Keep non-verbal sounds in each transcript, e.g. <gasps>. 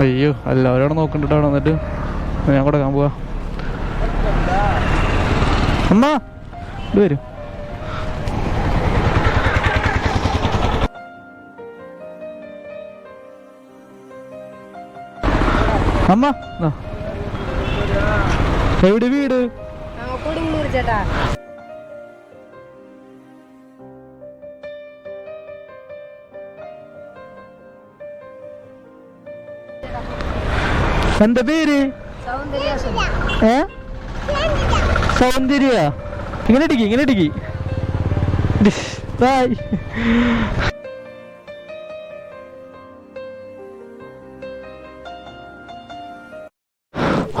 അയ്യോ എല്ലാവരും അവിടെ നോക്കണ്ടിട്ട് അവിടെ വന്നിട്ട് ഞാൻ കൊടുക്കാൻ പോവാ. അമ്മാ ഇത് വരും. അമ്മ എവിടെ വീട്? ചേട്ടാ. എന്താ പേര്? സൗന്ദര്യ ഏ? സൗന്ദര്യ. ഇങ്ങനെ ഇടിക്കി ഇങ്ങനെ ഇടിക്കി ബായ്.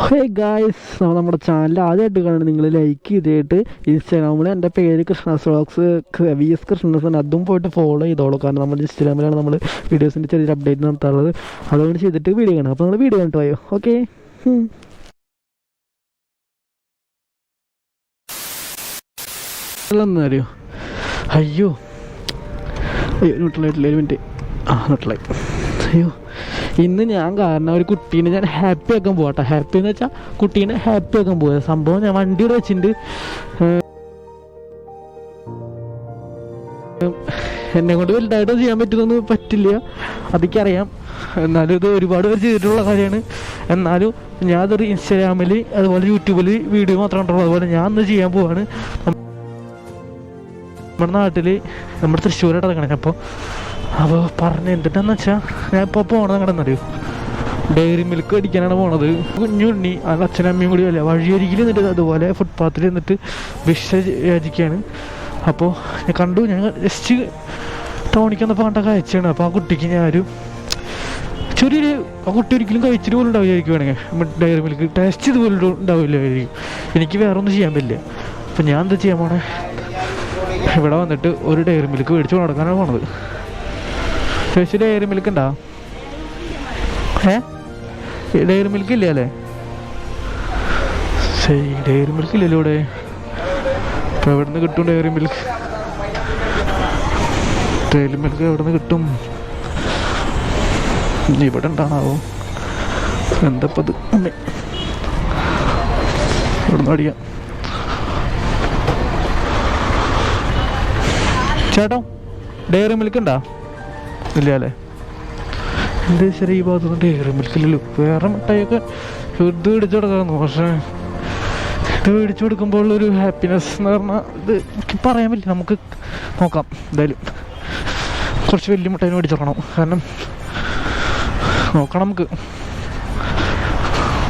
ഹേ ഗായ്സ് നമ്മൾ നമ്മുടെ ചാനൽ ആദ്യമായിട്ട് കാണുന്നത് നിങ്ങൾ ലൈക്ക് ചെയ്തിട്ട് ഇൻസ്റ്റാഗ്രാമിൽ എന്റെ പേര് Krishna vlogs V S Krishnan അതും പോയിട്ട് ഫോളോ ചെയ്തോളൂ. കാരണം നമ്മുടെ ഇൻസ്റ്റാഗ്രാമിലാണ് നമ്മൾ വീഡിയോസിന്റെ ചെറിയൊരു അപ്ഡേറ്റ് നടത്താറുള്ളത്. അതുകൊണ്ട് ചെയ്തിട്ട് വീഡിയോ കാണാം. അപ്പോൾ നമ്മൾ വീഡിയോ കണ്ടു പോയോ ഓക്കെ അറിയോ? അയ്യോ. അയ്യോ നോട്ടിലായിട്ടില്ല ഒരു മിനിറ്റ് ആ നോട്ടിലായി അയ്യോ. ഇന്ന് ഞാൻ കാരണം ഒരു കുട്ടീനെ ഞാൻ ഹാപ്പി ആക്കാൻ പോകട്ടെ ഹാപ്പി എന്ന് വെച്ചാൽ കുട്ടീനെ ഹാപ്പി ആക്കാൻ പോകാം സംഭവം ഞാൻ വണ്ടിയുടെ വെച്ചിട്ടുണ്ട്. ഏഹ്, എന്നെ കൊണ്ട് വലുതായിട്ട് ചെയ്യാൻ പറ്റുന്നൊന്നും പറ്റില്ല. അതൊക്കെയറിയാം എന്നാലും ഇത് ഒരുപാട് പേര് ചെയ്തിട്ടുള്ള കാര്യമാണ്. എന്നാലും ഞാൻ അതൊരു ഇൻസ്റ്റാഗ്രാമിൽ അതുപോലെ യൂട്യൂബിൽ വീഡിയോ മാത്രം കണ്ടുള്ളൂ അതുപോലെ ഞാൻ ഇന്ന് ചെയ്യാൻ പോവാണ്. നമ്മുടെ നാട്ടിൽ നമ്മുടെ തൃശ്ശൂരായിട്ട് ഇറങ്ങണേ അപ്പോൾ അപ്പോൾ പറഞ്ഞ് എന്തിട്ടാന്ന് വെച്ചാൽ ഞാൻ ഇപ്പോൾ പോണതങ്ങടന്ന് അറിയോ ഡെയറി മിൽക്ക് അടിക്കാനാണ് പോണത്. കുഞ്ഞുണ്ണി അത് അച്ഛനും അമ്മയും കൂടി അല്ല വഴിയരികിൽ നിന്നിട്ട് അതുപോലെ ഫുട്പാത്തിൽ നിന്നിട്ട് വിഷ യാചിക്കുകയാണ്. അപ്പോൾ ഞാൻ കണ്ടു ഞാൻ ജസ്റ്റ് ടൗണിക്ക് വന്നപ്പോൾ കാഴ്ചയാണ് അപ്പോൾ ആ കുട്ടിക്ക് ഞാനൊരു ചെറിയൊരു ആ കുട്ടി ഒരിക്കലും കഴിച്ചിട്ട് പോലും ഉണ്ടാവില്ലായിരിക്കും വേണമെങ്കിൽ ഡയറി മിൽക്ക് ടേസ്റ്റ് ഇതുപോലെ ഉണ്ടാവില്ലായിരിക്കും. എനിക്ക് വേറെ ഒന്നും ചെയ്യാൻ പറ്റില്ല. അപ്പം ഞാൻ എന്താ ചെയ്യാൻ പോണേ? ഇവിടെ വന്നിട്ട് ഒരു ഡയറി മിൽക്ക് മേടിച്ച് നടക്കാനാണ് പോണത്. ചേച്ചി ഡയറി മിൽക്ക് ഉണ്ടോ ഏ? ഡയറി മിൽക്ക് ഇല്ല അല്ലേ? ഡയറി മിൽക്ക് ഇല്ലല്ലോ ഇവിടെ. ഇപ്പം എവിടെ നിന്ന് കിട്ടും ഡയറി മിൽക്ക് ഡയറി മിൽക്ക് എവിടെ നിന്ന് കിട്ടും ഇവിടെ ഉണ്ടാണാവോ? എന്തപ്പത്? അമ്മേ. ഇവിടെ നിന്ന് അടിക്കാം. ചേട്ടാ ഡയറി മിൽക്ക് ഉണ്ടോ ഇല്ല അല്ലേ? എന്ത് ശരി ഈ ഭാഗത്തൊന്നും ഡയറി മിൽക്ക് ഇല്ലല്ലോ വേറെ മിഠായിയൊക്കെ ഇത് പിടിച്ചു കൊടുക്കാമെന്ന് പക്ഷേ ഇത് മേടിച്ചു കൊടുക്കുമ്പോൾ ഉള്ളൊരു ഹാപ്പിനെസ് എന്ന് പറഞ്ഞാൽ ഇത് എനിക്ക് പറയാൻ പറ്റില്ല. നമുക്ക് നോക്കാം. എന്തായാലും കുറച്ച് വലിയ മിഠായി മേടിച്ചു കൊടുക്കണം. കാരണം നോക്കണം നമുക്ക്.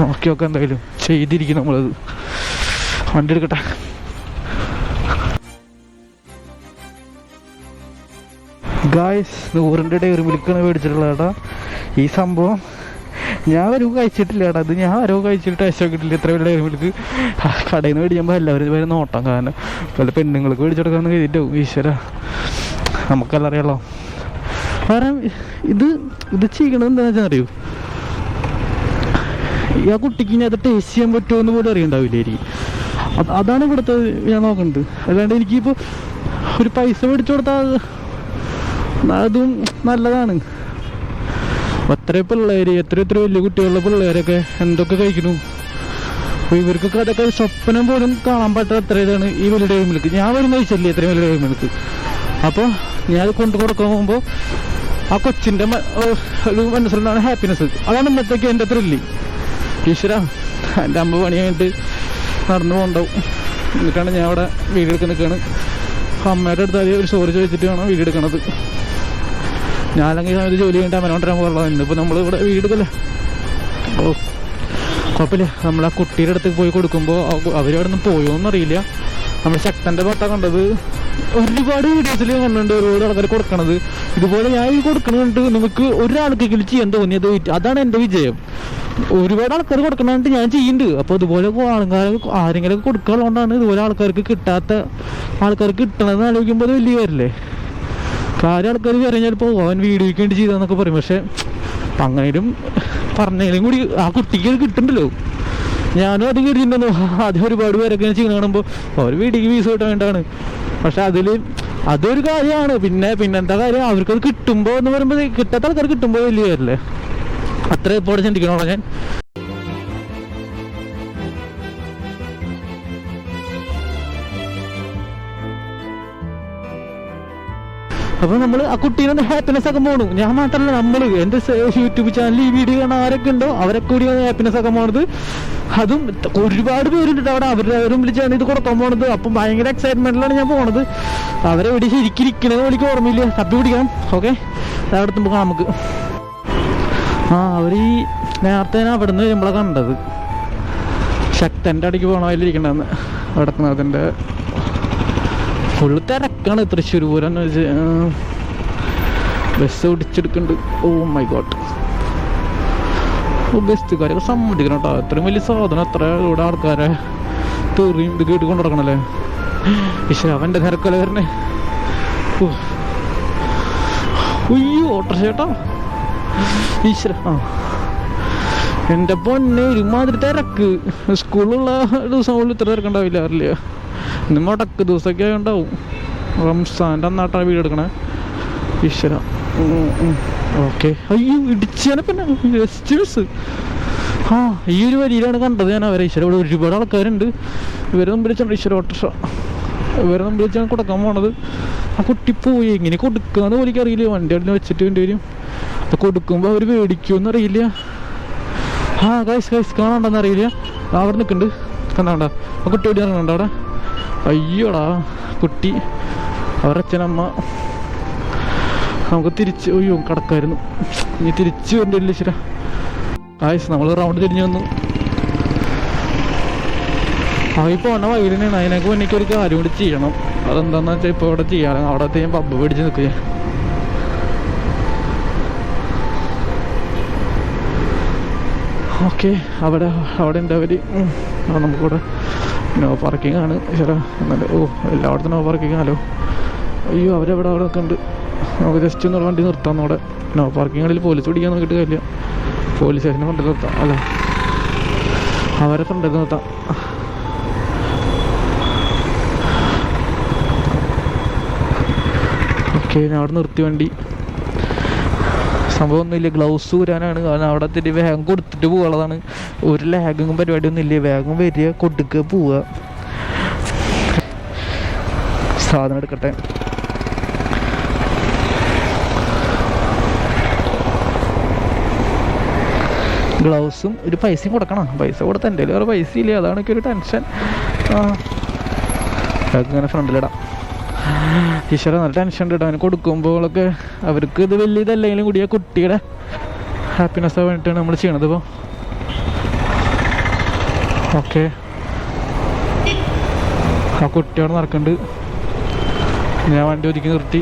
നോക്കി നോക്കാം എന്തായാലും ചെയ്തിരിക്കും നമ്മളത്. വണ്ടി എടുക്കട്ടെ. ഗായ്സ് നൂറിന്റെ ഒരു മിൽക്കാണ് മേടിച്ചിട്ടുള്ള ചേട്ടാ ഈ സംഭവം ഞാൻ ഒരു കഴിച്ചിട്ടില്ല ഏട്ടാ അത് ഞാൻ വരവ് കഴിച്ചിട്ട് ടേസ്റ്റ് കിട്ടില്ല ഇത്ര വലിയ ഒരു മിൽക്ക് കടയിൽ നിന്ന് മേടിക്കുമ്പോൾ എല്ലാവരും വരെ നോട്ടം കാരണം പല പെണ്ണുങ്ങൾക്ക് മേടിച്ചെടുക്കാമെന്ന് കരുതിയിട്ടും ഈശ്വര. നമുക്കെല്ലാം അറിയാലോ. കാരണം ഇത് ഇത് ചെയ്യണത് എന്താണെന്ന് വെച്ചാൽ അറിയൂ? ആ കുട്ടിക്ക് ഇനി അത് ടേസ്റ്റ് ചെയ്യാൻ പറ്റുമോ എന്ന് പോലും അറിയണ്ടാവില്ലായിരിക്കും അത് അതാണ് ഇവിടുത്തെ ഞാൻ നോക്കുന്നത് അല്ലാണ്ട് എനിക്കിപ്പോൾ ഒരു പൈസ മേടിച്ചു കൊടുത്താൽ അതും നല്ലതാണ്. അത്ര പിള്ളേര് എത്ര എത്ര വലിയ കുട്ടികളുടെ പിള്ളേരൊക്കെ എന്തൊക്കെ കഴിക്കുന്നു? ഇവർക്കൊക്കെ അതൊക്കെ സ്വപ്നം പോലും കാണാൻ പറ്റാത്ത അത്ര ഇതാണ് ഈ വലിയ ടൈമിലേക്ക് ഞാൻ വരും കഴിച്ചില്ലേ ഇത്രയും വലിയ ടൈമിലേക്ക് അപ്പൊ അപ്പോൾ ഞാൻ അത് കൊണ്ടു കൊടുക്കാൻ പോകുമ്പോൾ ആ കൊച്ചിന്റെ ഒരു മനസ്സിലുണ്ടാണ് ഹാപ്പിനെസ് അതാണ് ഇന്നത്തേക്ക് എന്റെ ത്രില്ലി ഈശ്വര എന്റെ അമ്മ പണി കഴിഞ്ഞിട്ട് നടന്നു പോകണ്ടാവും. എന്നിട്ടാണ് ഞാൻ അവിടെ വീഡിയോ എടുക്കാൻ നിൽക്കുകയാണ്. അമ്മയുടെ അടുത്ത് ഒരു സോറി ചോദിച്ചിട്ട് വേണം വീഡിയോ എടുക്കണത് ഞാനങ്ങനെ സമയത്ത് ജോലി കഴിഞ്ഞിട്ട് പോകാറുള്ളത് ഇന്നിപ്പോൾ നമ്മൾ ഇവിടെ വീടുകല്ലേ ഓ കുഴപ്പമില്ല നമ്മൾ ആ കുട്ടിയുടെ അടുത്ത് പോയി കൊടുക്കുമ്പോൾ അവരവിടെ നിന്ന് എന്നറിയില്ല നമ്മൾ ശക്തന്റെ ഭർത്താ കണ്ടത് ഒരുപാട് വീഡിയോസിൽ കണ്ടിട്ടുണ്ട് ഒരുപാട് ആൾക്കാർ കൊടുക്കണത്. ഇതുപോലെ ഞാൻ കൊടുക്കണത് ഒരാൾക്ക് നിങ്ങൾക്ക് ഒരാൾക്കെങ്കിലും ചെയ്യാൻ തോന്നിയത് അതാണ് എന്റെ വിജയം. ഒരുപാട് ആൾക്കാർ കൊടുക്കണത് ഞാൻ ചെയ്യുന്നുണ്ട്. അപ്പോൾ ഇതുപോലെ ആൾക്കാർ ആരെങ്കിലും കൊടുക്കാനുള്ളതുകൊണ്ടാണ് ഇതുപോലെ ആൾക്കാർക്ക് കിട്ടാത്ത ആൾക്കാർക്ക് കിട്ടണമെന്ന് ആലോചിക്കുമ്പോൾ അത് വലിയ കാര്യമല്ലേ കാര്യം ആൾക്കാർ പറയും ചിലപ്പോൾ അവൻ വീഡിയോയ്ക്ക് വേണ്ടി ചെയ്താന്നൊക്കെ പറയും. പക്ഷെ അങ്ങനെയും പറഞ്ഞതിലും കൂടി ആ കുട്ടിക്ക് അത് കിട്ടുന്നുണ്ടല്ലോ ഞാനും അത് കരുതിയിട്ടുണ്ടോ ആദ്യം ഒരുപാട് പേരൊക്കെ ചെയ്യുന്ന കാണുമ്പോൾ അവർ വീട്ടിക്ക് ഫീസ് കിട്ടാൻ വേണ്ടാണ് പക്ഷെ അതിൽ അതൊരു കാര്യമാണ്. പിന്നെ പിന്നെന്താ കാര്യം? അവർക്കത് കിട്ടുമ്പോൾ എന്ന് പറയുമ്പോൾ കിട്ടാത്ത ആൾക്കാർ കിട്ടുമ്പോൾ വലിയ കാര്യമല്ലേ അത്ര ഇപ്പോൾ ചിന്തിക്കണോ ഞാൻ? അപ്പൊ നമ്മൾ ആ കുട്ടീനെ ഹാപ്പിനെസ് ഒക്കെ പോണു ഞാൻ മാത്രമല്ല നമ്മൾ എന്റെ യൂട്യൂബ് ചാനലിൽ ഈ വീഡിയോ കാണാൻ ആരൊക്കെ ഉണ്ടോ അവരൊക്കെ കൂടി ഹാപ്പിനെസ് ഒക്കെ പോണത് അതും ഒരുപാട് പേരുണ്ട് അവിടെ. അവരുടെ അവരും വിളിച്ചാണ് ഇത് കൊടുക്കാൻ പോണത്. അപ്പം ഭയങ്കര എക്സൈറ്റ്മെന്റിലാണ് ഞാൻ പോണത്. അവരെ ഇവിടെ ശരിക്കിരിക്കണത് എനിക്ക് ഓർമ്മയില്ല. തപ്പി പിടിക്കാം ഓക്കെ അവിടെ എത്തുമ്പോൾ നമുക്ക്. ആ അവർ ഈ നേരത്തെ അവിടെ നിന്ന് നമ്മളെ കണ്ടത്. ശക്തന്റെ അടിക്ക് പോകണ അതിലിരിക്കണ്ടെന്ന് വടക്കുന്നാഥന്റെ ഫുള്ള് തിരക്കാണ് തൃശ്ശൂർ പൂരം വെച്ച് ബസ് ഓടിച്ചെടുക്കുന്നുണ്ട് ഓ മൈ ഗോഡ് ബസ്സുകാരൊക്കെ സമ്മതിക്കണം കേട്ടോ. അത്രയും വലിയ സാധനം അത്ര ഇവിടെ ആൾക്കാരെ തെറിയും ഇത് കേട്ട് കൊണ്ടു നടക്കണല്ലേ? ഈശ്വര അവന്റെ തിരക്കല വരണേ. ഉയ്യോ ഓട്ടർഷ ചേട്ടാ ഈശ്വര ആ. എന്റെ പൊന്നെ ഒരുമാതിരി തിരക്ക്. സ്കൂളിലുള്ള ദിവസം പോലും ഇത്ര തിരക്കുണ്ടാവില്ല അറിയില്ല. ഇന്ന് മുടക്ക് ദിവസമൊക്കെ ഉണ്ടാവും. റംസാന്റെ അന്നാട്ടാണ് വീട് എടുക്കണേ. ഈശ്വര. ഓക്കെ. അയ്യോ ഇടിച്ചാനെ പിന്നെ. ആ ഈ ഒരു വരിയിലാണ് കണ്ടത് ഞാൻ അവരെ. ഈശ്വര ഇവിടെ ഒരുപാട് ആൾക്കാരുണ്ട്. ഇവരെ മുമ്പിൽ വെച്ചാണ് ഈശ്വര ഓട്ടർഷ ഇവരെ മുമ്പിൽ വെച്ചാണ് കൊടുക്കാൻ പോണത്. ആ കുട്ടി പോയി. എങ്ങനെ കൊടുക്കാന്ന് പോലും അറിയില്ല. വണ്ടി അവിടെ വെച്ചിട്ട് വേണ്ടി വരും. അപ്പൊ കൊടുക്കുമ്പോൾ അവർ മേടിക്കുമെന്ന് അറിയില്ല. ആ ഗൈസ് ഗൈസ് കാണാണ്ടെന്ന് അറിയില്ല. അവർ നിൽക്കുന്നുണ്ട്. കണ്ടാണ്ട ആ കുട്ടി എവിടെ ഇറങ്ങണ്ട അവിടെ? അയ്യോടാ കുട്ടി അവരുടെ അച്ഛനമ്മ നമുക്ക് തിരിച്ച് അയ്യോ കടക്കായിരുന്നു. ഇനി തിരിച്ചു വരണ്ടില്ല ശരി ഗൈസ് നമ്മൾ റൗണ്ട് തിരിഞ്ഞു വന്നു. ഈ പോണ തന്നെയാണ് അതിനൊക്കെ മുന്നേക്ക് ഒരു കാര്യം കൂടി ചെയ്യണം. അതെന്താന്ന് വെച്ചാൽ ഇപ്പോൾ ഇവിടെ ചെയ്യാറ് അവിടെ ഞാൻ പബ്ബ് പിടിച്ച് നിൽക്കുക ഓക്കെ അവിടെ അവിടെ ഉണ്ട് അവർ നമുക്കിവിടെ നോ പാർക്കിംഗ് ആണ്. എന്നാലും ഓ എല്ലായിടത്തും നോ പാർക്കിംഗ് ആണല്ലോ. അയ്യോ അവരവിടെ അവിടെ ഒക്കെ ഉണ്ട്. നമുക്ക് ജസ്റ്റ് ഒന്ന് വണ്ടി നിർത്താം നമ്മുടെ നോ പാർക്കിങ്ങിൽ പോലീസ് പിടിക്കാൻ നോക്കിയിട്ട് കാര്യമില്ല. പോലീസ് സ്റ്റേഷനെ ഫ്രണ്ടിൽ നിർത്താം അല്ല? അവരെ ഫ്രണ്ടിൽ നിർത്താം. ഓക്കെ ഞാൻ അവിടെ നിർത്തി വണ്ടി. സംഭവം ഒന്നുമില്ല ഗ്ലൗസ് ഊരാനാണ്. കാരണം അവിടെ തിരി വേഗം കൊടുത്തിട്ട് പോകാനുള്ളതാണ് ഒരു ലാഗും പരിപാടിയൊന്നും ഇല്ല. വേഗം വരിക കൊടുക്കുക പോവുക. സാധനം എടുക്കട്ടെ. ഗ്ലൗസും ഒരു പൈസയും കൊടുക്കണം. പൈസ കൊടുത്ത എന്റെ വേറെ പൈസ ഇല്ല അതാണ് ഒരു ടെൻഷൻ ഇങ്ങനെ ഫ്രണ്ടിലിടാം <gasps> ഈശ്വര നല്ല ടെൻഷൻ ഉണ്ട് അവന് കൊടുക്കുമ്പോഴൊക്കെ അവർക്ക് ഇത് വലിയ ഇതല്ലെങ്കിലും കൂടി ആ കുട്ടിയുടെ ഹാപ്പിനെസ് വേണ്ടിയിട്ടാണ് നമ്മൾ ചെയ്യണത് ഇപ്പോൾ ഓക്കെ ആ കുട്ടി അവിടെ നടക്കുന്നുണ്ട് ഞാൻ വണ്ടി ഒതുക്കി നിർത്തി.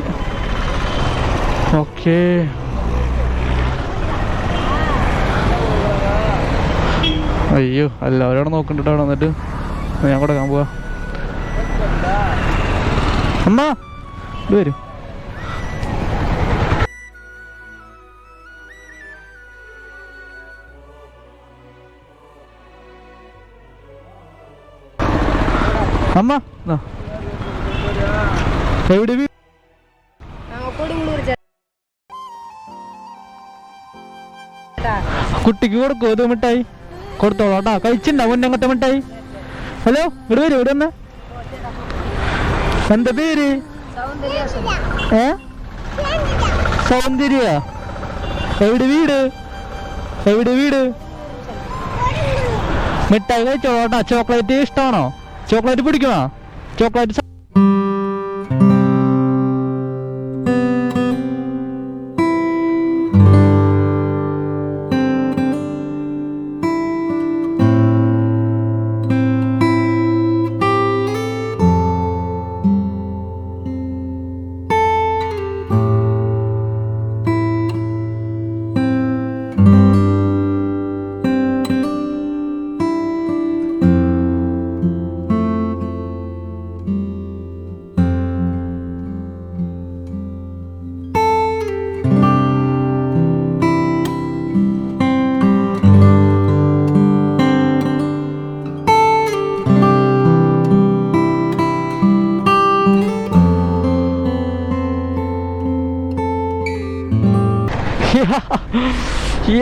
ഓക്കെ അയ്യോ എല്ലാവരും അവിടെ നോക്കുന്നുണ്ട് അവിടെ വന്നിട്ട്. ഞാൻ കൊടുക്കാൻ പോവാ. അമ്മ ഇത് വരും. അമ്മ. എവിടെ കുട്ടിക്ക് കൊടുക്കോ ഇത് മിഠായി? കൊടുത്തോളാം കഴിച്ചിണ്ടാവും കഴിച്ചിണ്ടാ മുന്നങ്ങത്തെ മിഠായി. ഹലോ ഇവിടെ വരും ഇവിടെ വന്ന്. എന്താ പേര്? ഏ? സൗന്ദര്യ. എവിടെ വീട്? എവിടെ വീട്? മിഠായി കഴിച്ചോട്ടാ ചോക്ലേറ്റ് ഇഷ്ടമാണോ? ചോക്ലേറ്റ് പിടിക്കണോ ചോക്ലേറ്റ്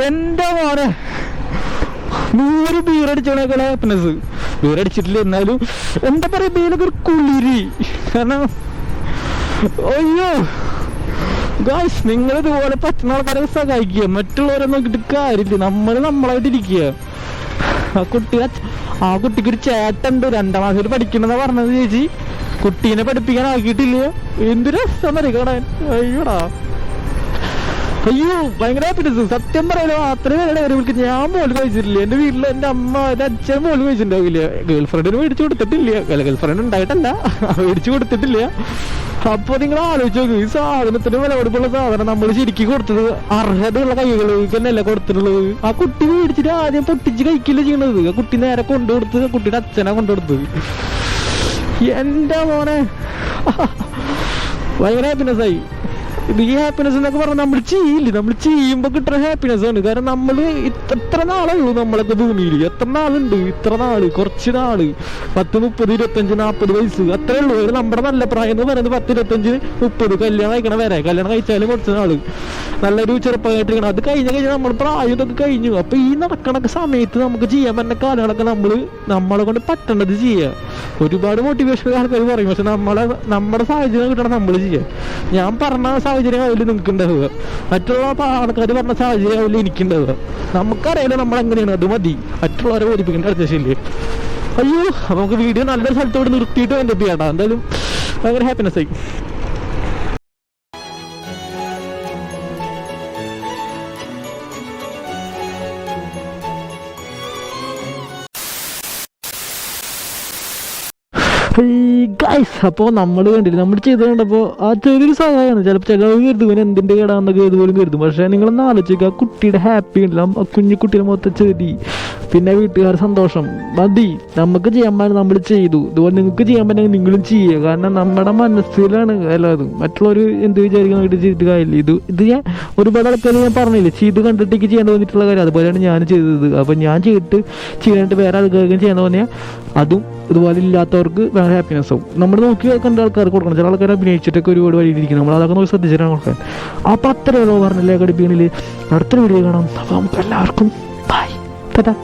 എന്റെ മോനെ. നൂറ് ബീറടിച്ചോണേക്കളെ ഹാപ്പിനെസ് ബീറടിച്ചിട്ടില്ല എന്നാലും എന്താ പറയാ ബീലൊക്കെ ഒരു കുളിരി. കാരണം അയ്യോ. ഗായ്സ് നിങ്ങൾ ഇതുപോലെ പറ്റുന്ന ആൾക്കാരെ സഹായിക്കുക. മറ്റുള്ളവരെ നോക്കിയിട്ട് കാര്യമില്ല. നമ്മൾ നമ്മളായിട്ട് ഇരിക്കുക. ആ കുട്ടി ആ കുട്ടിക്ക് ഒരു ചേട്ടുണ്ട് രണ്ടാം ക്ലാസ്സിൽ പഠിക്കണമെന്നാ പറഞ്ഞത് ചേച്ചി. കുട്ടീനെ പഠിപ്പിക്കാൻ ആക്കിയിട്ടില്ല. എന്തൊരു രസം വരെ അയ്യോടാ. അയ്യോ ഭയങ്കര ഹാപ്പിനെസ് സത്യം പറയാലോ അത്രയും പേരുടെ കാര്യം വിളിക്കും ഞാൻ പോലും കഴിച്ചിട്ടില്ല. എന്റെ വീട്ടിൽ എന്റെ അമ്മ എന്റെ അച്ഛൻ പോലും കഴിച്ചിട്ടുണ്ടാവില്ല. ഗേൾ ഫ്രണ്ടിന് മേടിച്ചു കൊടുത്തിട്ടില്ല. അല്ല ഗേൾ ഫ്രണ്ട് ഉണ്ടായിട്ടല്ല മേടിച്ചു കൊടുത്തിട്ടില്ല. അപ്പൊ നിങ്ങൾ ആലോചിച്ച് നോക്കും ഈ സാധനത്തിന് വില കൊടുപ്പുള്ള സാധനം നമ്മൾ ശരിക്കും കൊടുത്തത് അർഹതയുള്ള കൈകൾ തന്നെയല്ല കൊടുത്തിട്ടുള്ളത്? ആ കുട്ടി മേടിച്ചിട്ട് ആദ്യം പൊട്ടിച്ച് കഴിക്കില്ല ചെയ്യണത്? ആ കുട്ടി നേരെ കൊണ്ടുകൊടുത്ത് കൊടുത്ത് കുട്ടിയുടെ അച്ഛനാ കൊണ്ടുകൊടുത്തത് എന്റെ മോനെ. ഭയങ്കര ഹാപ്പിനെസ് ആയി. ഈ ഹാപ്പിനെസ് എന്നൊക്കെ പറഞ്ഞാൽ നമ്മൾ ചെയ്യില്ല. നമ്മൾ ചെയ്യുമ്പോൾ കിട്ടുന്ന ഹാപ്പിനെസ് ആണ്. കാരണം നമ്മൾ എത്ര നാളേ ഉള്ളൂ നമ്മളൊക്കെ ഭൂമിയിൽ എത്ര നാളുണ്ട്? ഇത്ര നാൾ കുറച്ച് നാൾ. പത്ത് മുപ്പത് ഇരുപത്തഞ്ച് നാൽപ്പത് വയസ്സ്. അത്രേ ഉള്ളൂ. അത് നമ്മുടെ നല്ല പ്രായം എന്ന് പറയുന്നത് പത്ത് ഇരുപത്തഞ്ച് മുപ്പത്. കല്യാണം കഴിക്കണം വരെ. കല്യാണം കഴിച്ചാലും കുറച്ച് നാൾ. നല്ലൊരു ചെറുപ്പമായിട്ടിരിക്കണം. അത് കഴിഞ്ഞ കഴിഞ്ഞാൽ നമ്മൾ പ്രായം ഇതൊക്കെ കഴിഞ്ഞു. അപ്പൊ ഈ നടക്കണ സമയത്ത് നമുക്ക് ചെയ്യാൻ പറ്റുന്ന കാലങ്ങളൊക്കെ നമ്മൾ നമ്മളെ കൊണ്ട് പറ്റേണ്ടത് ചെയ്യുക ഒരുപാട് മോട്ടിവേഷൻ ആൾക്കാർ പറയും. പക്ഷെ നമ്മളെ നമ്മുടെ സാഹചര്യം കിട്ടണം നമ്മൾ ചെയ്യുക ഞാൻ പറഞ്ഞ സാഹചര്യം അതിൽ നിങ്ങൾക്ക് ഉണ്ടാവുക മറ്റുള്ള ആൾക്കാർ പറഞ്ഞ സാഹചര്യം അതിൽ എനിക്കുണ്ടാവുക. നമുക്കറിയാലോ നമ്മൾ എങ്ങനെയാണ് അത് മതി. മറ്റുള്ളവരെ ബോധിപ്പിക്കേണ്ട ആവശ്യമില്ലേ? അയ്യോ നമുക്ക് വീഡിയോ നല്ലൊരു സ്ഥലത്തോട് നിർത്തിയിട്ട് എന്റെ ചെയ്യണ്ട എന്തായാലും ഭയങ്കര ഹാപ്പിനെസ് ആയി. ഗൈസ് അപ്പോൾ നമ്മൾ കണ്ടില്ല? നമ്മൾ ചെയ്ത് കണ്ടപ്പോൾ ആ ചെറിയൊരു സഹായമാണ് ചിലപ്പോൾ ചില കരുതും. ഇവൻ എന്തിന്റെ കേടാന്നൊക്കെ ഇതുപോലും കരുതും. പക്ഷേ നിങ്ങളൊന്ന് ആലോചിക്കുക ആ കുട്ടിയുടെ ഹാപ്പി ഉണ്ടല്ലോ. ആ കുഞ്ഞു കുട്ടിയുടെ മൊത്തം ചെടി പിന്നെ വീട്ടുകാർ സന്തോഷം. മതി. നമുക്ക് ചെയ്യാൻ പറ്റും നമ്മൾ ചെയ്തു. ഇതുപോലെ നിങ്ങൾക്ക് ചെയ്യാൻ പറ്റുന്ന നിങ്ങളും ചെയ്യുക കാരണം നമ്മുടെ മനസ്സിലാണ് എല്ലാതും. മറ്റുള്ളവർ എന്ത് വിചാരിക്കുന്ന വീട്ടിൽ ചെയ്തിട്ട് കാര്യമില്ല. ഇത് ഇത് ഞാൻ ഒരുപാട് ആൾക്കാർ ഞാൻ പറഞ്ഞില്ലേ? ചെയ്ത് കണ്ടിട്ടേക്ക് ചെയ്യാൻ തോന്നിയിട്ടുള്ള കാര്യം. അതുപോലെയാണ് ഞാൻ ചെയ്തത്. അപ്പം ഞാൻ ചെയ്തിട്ട് ചെയ്യാനായിട്ട് വേറെ ആൾക്കാർക്കും ചെയ്യാൻ തോന്നിയാൽ അതും ഇതുപോലെ ഇല്ലാത്തവർക്ക് വേറെ ഹാപ്പിനെസ് ആവും നമ്മൾ നോക്കി കണ്ട ആൾക്കാർക്ക് കൊടുക്കണം. ചില ആൾക്കാർ അഭിനയിച്ചിട്ടൊക്കെ ഒരുപാട് വഴിയിരിക്കും നമ്മൾ അതൊക്കെ നോക്കി ശ്രദ്ധിച്ചിട്ടാണ് കൊടുക്കാൻ അപ്പോൾ ഓരോ പറഞ്ഞില്ലേ കടിപ്പിക്കണിൽ അടുത്തൊരു വീഡിയോ കാണാം. അപ്പോൾ നമുക്ക് എല്ലാവർക്കും ബൈ ടാറ്റാ.